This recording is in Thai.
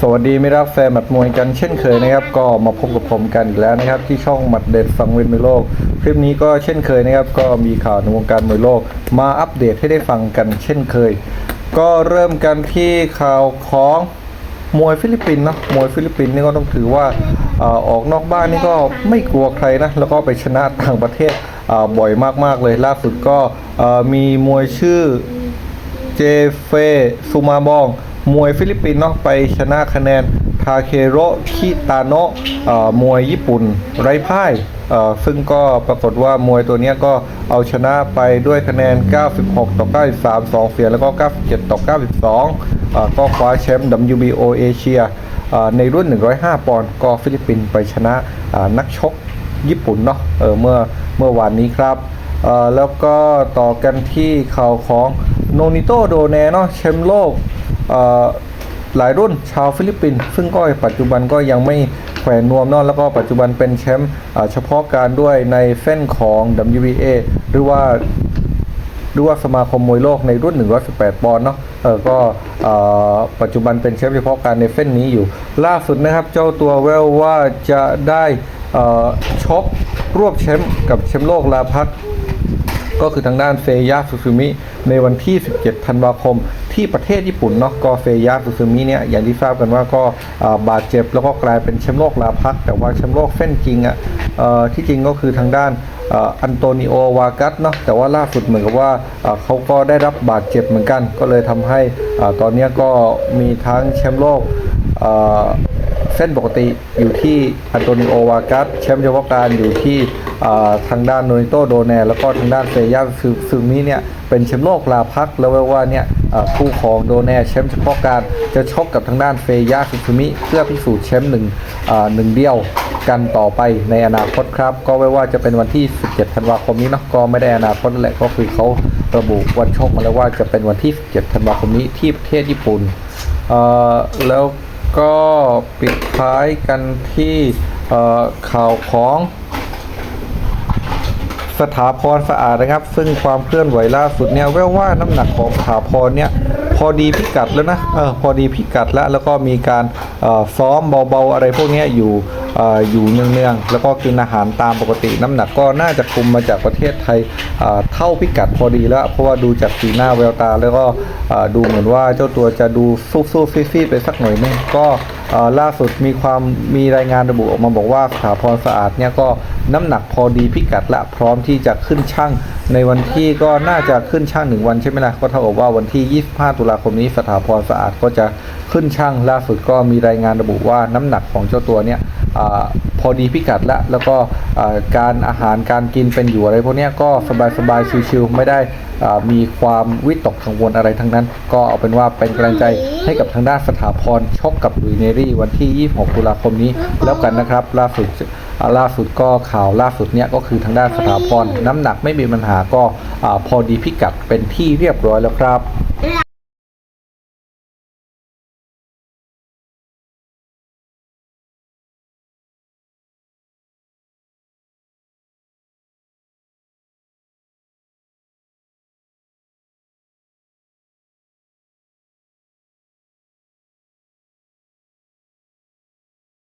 สวัสดีไม่รักแฟนหมัดมวยกันเช่นเคยนะครับ ก็มาพบกับผมกันอีกแล้วนะครับ ที่ช่องหมัดเด็ดฟังเวนมวยโลก คลิปนี้ก็เช่นเคยนะครับ ก็มีข่าวในวงการมวยโลก มาอัปเดตให้ได้ฟังกันเช่นเคย ก็เริ่มกันที่ข่าวของมวยฟิลิปปินส์เนาะมวยฟิลิปปินส์นี่ก็ต้องถือว่าอออกนอกบ้านนี่ก็ไม่กลัวใครนะแล้วก็ไปชนะต่างประเทศบ่อยมากๆเลยล่าสุดก็มีมวยชื่อเจเฟซูมาบอง มวยฟิลิปปินส์เนาะไปชนะคะแนนทาเคโรคิตาโนะมวยญี่ปุ่นไร้พ่ายซึ่งก็ปรากฏว่ามวยตัวนี้ก็เอาชนะไปด้วยคะแนน 96 ต่อ 93 2 เสียแล้วก็ 97 ต่อ 92เอ่อก็คว้าแชมป์ WBO เอเชียเอ่อในรุ่น 105 ปอนด์ก็ฟิลิปปินส์ไปชนะนักชกญี่ปุ่นเนาะเเมื่อเมื่อวานนี้ครับ แล้วก็ต่อกันที่ข่าวของโนนิโตโดเนเนาะแชมป์โลก หลายรุ่นชาวฟิลิปปินส์ซึ่งก็ปัจจุบันก็ยังไม่แขวนนวมนาะแล้วก็ปัจจุบันเป็นแชมป์เฉพาะการด้วยในเส้นของ WBA หรือว่าหรือว่าสมาคมมวยโลกในรุ่น 118 ปอนด์เนาะเออก็ปัจจุบันเป็นแชมป์เฉพาะการในเส้นนี้อยู่ ล่าสุดนะครับเจ้าตัวแววว่าจะได้ชกรวบแชมป์กับแชมป์โลกลาพัก ก็คือทางด้านเฟยาซูซูมิในวันที่ 17 ธันวาคม ที่ประเทศญี่ปุ่นเนาะก็เฟยาซูซูมิเนี่ยอย่างที่ทราบกันว่าก็บาดเจ็บแล้วก็กลายเป็นแชมป์โลกลาพัก แต่ว่าแชมป์โลกเส้นจริงอะ่ะที่จริงก็คือทางด้านอันโตนิโอวากัสเนาะแต่ว่าล่าสุดเหมือนกับว่าเขาก็ได้รับบาดเจ็บเหมือนกัน ก็เลยทำให้ตอนนี้ก็มีทั้งแชมป์โลก เส้นปกติอยู่ที่อันโตนิโอวากัสแชมป์เฉพาะการอยู่ที่ทางด้านโนนิโตโดแนแล้วก็ทางด้านเซย่าซึซึมิเนี่ยเป็นแชมป์โลกลาพักแล้วว่าเนี่ยคู่ของโดแนแชมป์เฉพาะการจะชกกับทางด้านเฟย่าซึซึมิเพื่อพิสูจน์แชมป์หนึ่งหนึ่งเดียวกันต่อไปในอนาคตครับ ก็ไว้ว่าจะเป็นวันที่ 17 ธันวาคมนี้เนาะก็ไม่ได้อนาคตนั่นแหละก็คือเขาระบุวันชกมาแล้วว่าจะเป็นวันที่ 17 ธันวาคมนี้ที่ประเทศญี่ปุ่น เอ่อแล้ว ก็ปิดท้ายกันที่ข่าวของสถาพรสะอาดนะครับ ซึ่งความเคลื่อนไหวล่าสุดเนี่ยแววว่าน้ำหนักของสถาพรเนี่ยพอดีพิกัดแล้วนะเออพอดีพิกัดแล้วแล้วก็มีการซ้อมเบาๆอะไรพวกนี้อยู่ อ่ออยู่เนืองๆแล้วก็กินอาหารตามปกติ น้ำหนักก็น่าจะคุมมาจากประเทศไทยเท่าพิกัดพอดีแล้ว เพราะว่าดูจากสีหน้าแววตา แล้วก็ดูเหมือนว่าเจ้าตัวจะดูสู้ๆฟีๆไปสักหน่อยนึงก็ล่าสุดมีความมีรายงานระบุออกมาบอกว่าสถาพรสะอาดเนี่ยก็น้ำหนักพอดีพิกัดละพร้อมที่จะขึ้นช่างในวันที่ก็น่าจะขึ้นช่างหนึ่งวันใช่ไหมล่ะก็เท่ากับว่าวันที่ 25 ตุลาคมนี้สถาพรสะอาดก็จะขึ้นช่างล่าสุดก็มีรายงานระบุว่าน้ำหนักของเจ้าตัวเนี่ย พอดีพิกัดละ แล้วก็การอาหารการกินเป็นอยู่อะไรพวกนี้ก็สบายๆชิวๆไม่ได้มีความวิตกกังวลอะไรทั้งนั้น ก็เอาเป็นว่าเป็นกำลังใจให้กับทางด้านสถาพรชกกับลุยเนรี่วันที่ 26 ตุลาคมนี้ แล้วกันนะครับล่าสุดล่าสุดก็ข่าวล่าสุดเนี่ยก็คือทางด้านสถาพรน้ำหนักไม่มีปัญหาก็พอดีพิกัดเป็นที่เรียบร้อยแล้วครับ